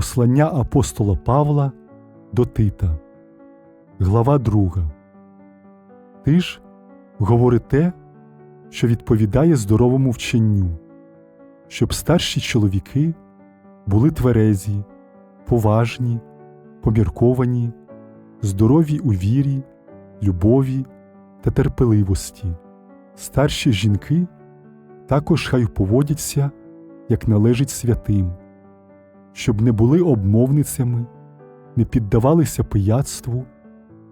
Послання апостола Павла до Тита, Глава 2. Ти ж говори те, що відповідає здоровому вченню, щоб старші чоловіки були тверезі, поважні, помірковані, здорові у вірі, любові та терпеливості. Старші жінки також хай поводяться, як належить святим, щоб не були обмовницями, не піддавалися пияцтву,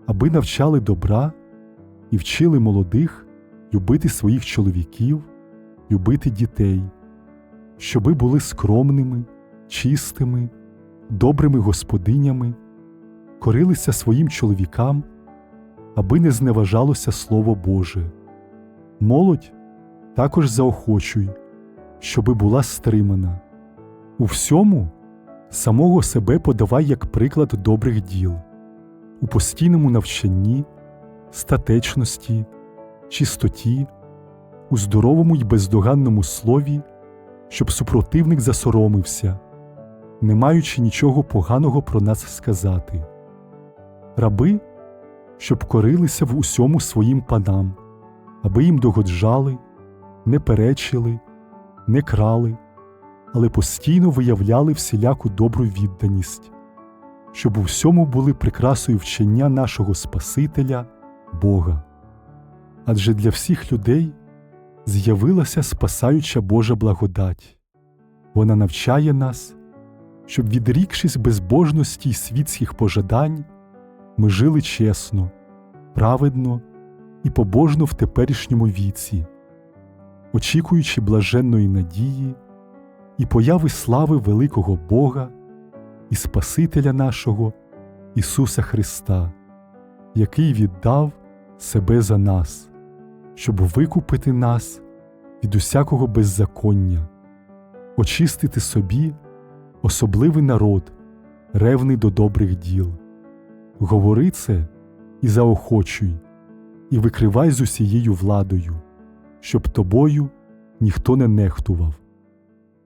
аби навчали добра і вчили молодих любити своїх чоловіків, любити дітей, щоби були скромними, чистими, добрими господинями, корилися своїм чоловікам, аби не зневажалося Слово Боже. Молодь також заохочуй, щоби була стримана. У всьому самого себе подавай як приклад добрих діл, у постійному навчанні, статечності, чистоті, у здоровому й бездоганному слові, щоб супротивник засоромився, не маючи нічого поганого про нас сказати. Раби, щоб корилися в усьому своїм панам, аби їм догоджали, не перечили, не крали, але постійно виявляли всіляку добру відданість, щоб у всьому були прикрасою вчення нашого Спасителя, Бога. Адже для всіх людей з'явилася спасаюча Божа благодать, вона навчає нас, щоб, відрікшись безбожності й світських пожадань, ми жили чесно, праведно і побожно в теперішньому віці, очікуючи блаженної надії і появи слави великого Бога і Спасителя нашого Ісуса Христа, який віддав себе за нас, щоб викупити нас від усякого беззаконня, очистити собі особливий народ, ревний до добрих діл. Говори це і заохочуй, і викривай з усією владою, щоб тобою ніхто не нехтував.